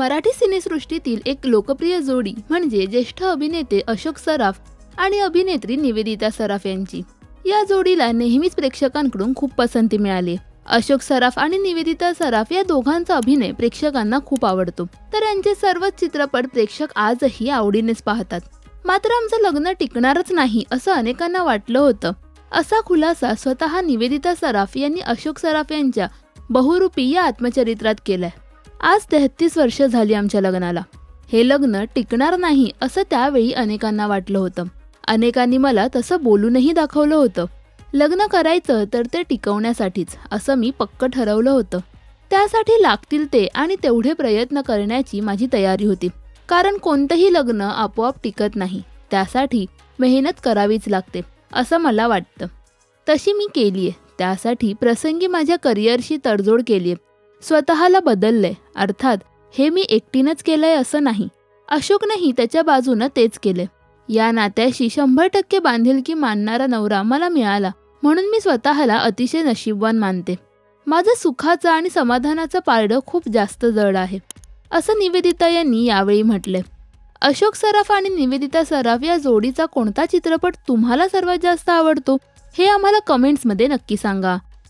मराठी सिनेसृष्टीतील एक लोकप्रिय जोडी म्हणजे ज्येष्ठ अभिनेते अशोक सराफ आणि अभिनेत्री निवेदिता सराफ यांची. या जोडीला नेहमीच प्रेक्षकांकडून खूप पसंती मिळाली. अशोक सराफ आणि निवेदिता सराफ या दोघांचा अभिनय प्रेक्षकांना खूप आवडतो. तर यांचे सर्वच चित्रपट प्रेक्षक आजही आवडीनेच पाहतात. मात्र आमचं लग्न टिकणारच नाही असं अनेकांना वाटलं होतं. असा खुलासा स्वतः निवेदिता सराफ यांनी अशोक सराफ यांच्या बहुरूपी या आत्मचरित्रात केलाय. आज तेहतीस वर्ष झाली आमच्या लग्नाला. हे लग्न टिकणार नाही असं त्यावेळी अनेकांना वाटलं होतं. अनेकांनी मला तसं बोलूनही दाखवलं होतं. लग्न करायचं तर ते टिकवण्यासाठीच असं मी पक्क ठरवलं होतं. त्यासाठी लागतील ते आणि तेवढे प्रयत्न करण्याची माझी तयारी होती. कारण कोणतंही लग्न आपोआप टिकत नाही. त्यासाठी मेहनत करावीच लागते असं मला वाटतं. तशी मी केली आहे त्यासाठी प्रसंगी माझ्या करिअरशी तडजोड केली आहे स्वतःला बदललंय. अर्थात हे मी एकटीनंच केलंय असं नाही. अशोकनंही त्याच्या बाजूनं तेच केले या नात्याशी शंभर टक्के बांधिलकी मानणारा नवरा मला मिळाला म्हणून मी स्वतःला अतिशय नशीबवान मानते. माझं सुखाचं आणि समाधानाचं पारडं खूप जास्त जड आहे असं निवेदिता यांनी यावेळी म्हटले अशोक सराफ आणि निवेदिता सराफ या जोडीचा कोणता चित्रपट तुम्हाला सर्वात जास्त आवडतो हे आम्हाला कमेंट्समध्ये नक्की सांगा.